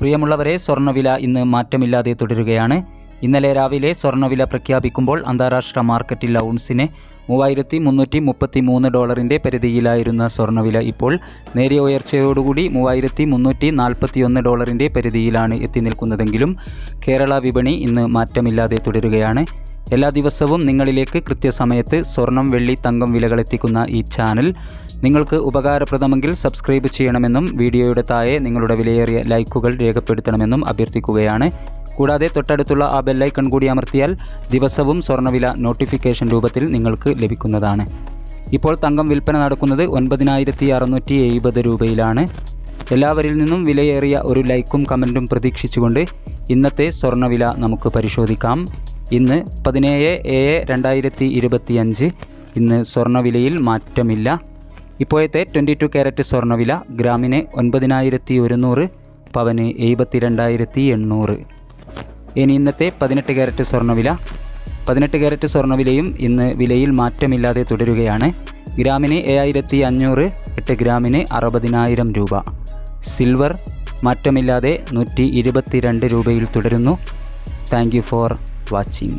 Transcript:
പ്രിയമുള്ളവരെ സ്വർണവില ഇന്ന് മാറ്റമില്ലാതെ തുടരുകയാണ്. ഇന്നലെ രാവിലെ സ്വർണവില പ്രഖ്യാപിക്കുമ്പോൾ അന്താരാഷ്ട്ര മാർക്കറ്റിൽ ഔൺസിന് മൂവായിരത്തി മുന്നൂറ്റി മുപ്പത്തി മൂന്ന് ഡോളറിന്റെ പരിധിയിലായിരുന്ന സ്വർണവില ഇപ്പോൾ നേരിയ ഉയർച്ചയോടുകൂടി മൂവായിരത്തി മുന്നൂറ്റി നാൽപ്പത്തിയൊന്ന് ഡോളറിന്റെ പരിധിയിലാണ് എത്തി നിൽക്കുന്നതെങ്കിലും കേരള വിപണി ഇന്ന് മാറ്റമില്ലാതെ തുടരുകയാണ്. എല്ലാ ദിവസവും നിങ്ങളിലേക്ക് കൃത്യസമയത്ത് സ്വർണം വെള്ളി തങ്കം വിലകളെത്തിക്കുന്ന ഈ ചാനൽ നിങ്ങൾക്ക് ഉപകാരപ്രദമെങ്കിൽ സബ്സ്ക്രൈബ് ചെയ്യണമെന്നും വീഡിയോയുടെ താഴെ നിങ്ങളുടെ വിലയേറിയ ലൈക്കുകൾ രേഖപ്പെടുത്തണമെന്നും അഭ്യർത്ഥിക്കുകയാണ്. കൂടാതെ തൊട്ടടുത്തുള്ള ആ ബെല്ലൈക്കൺ കൂടി അമർത്തിയാൽ ദിവസവും സ്വർണവില നോട്ടിഫിക്കേഷൻ രൂപത്തിൽ നിങ്ങൾക്ക് ലഭിക്കുന്നതാണ്. ഇപ്പോൾ തങ്കം വിൽപ്പന നടക്കുന്നത് ഒൻപതിനായിരത്തി അറുന്നൂറ്റി എഴുപത് രൂപയിലാണ്. എല്ലാവരിൽ നിന്നും വിലയേറിയ ഒരു ലൈക്കും കമന്റും പ്രതീക്ഷിച്ചുകൊണ്ട് ഇന്നത്തെ സ്വർണവില നമുക്ക് പരിശോധിക്കാം. ഇന്ന് പതിനേഴ് ഏഴ് രണ്ടായിരത്തി ഇരുപത്തിയഞ്ച് ഇന്ന് സ്വർണവിലയിൽ മാറ്റമില്ല. ഇപ്പോഴത്തെ ട്വന്റി ടു ക്യാരറ്റ് സ്വർണവില ഗ്രാമിന് ഒൻപതിനായിരത്തി ഒരുന്നൂറ് പവന് എഴുപത്തി രണ്ടായിരത്തി എണ്ണൂറ് ഇനി ഇന്നത്തെ പതിനെട്ട് ക്യാരറ്റ് സ്വർണവില പതിനെട്ട് ക്യാരറ്റ് സ്വർണവിലയും ഇന്ന് വിലയിൽ മാറ്റമില്ലാതെ തുടരുകയാണ്. ഗ്രാമിന് ഏഴായിരത്തി അഞ്ഞൂറ് എട്ട് ഗ്രാമിന് അറുപതിനായിരം രൂപ. സിൽവർ മാറ്റമില്ലാതെ നൂറ്റി ഇരുപത്തിരണ്ട് രൂപയിൽ തുടരുന്നു. Thank you for watching.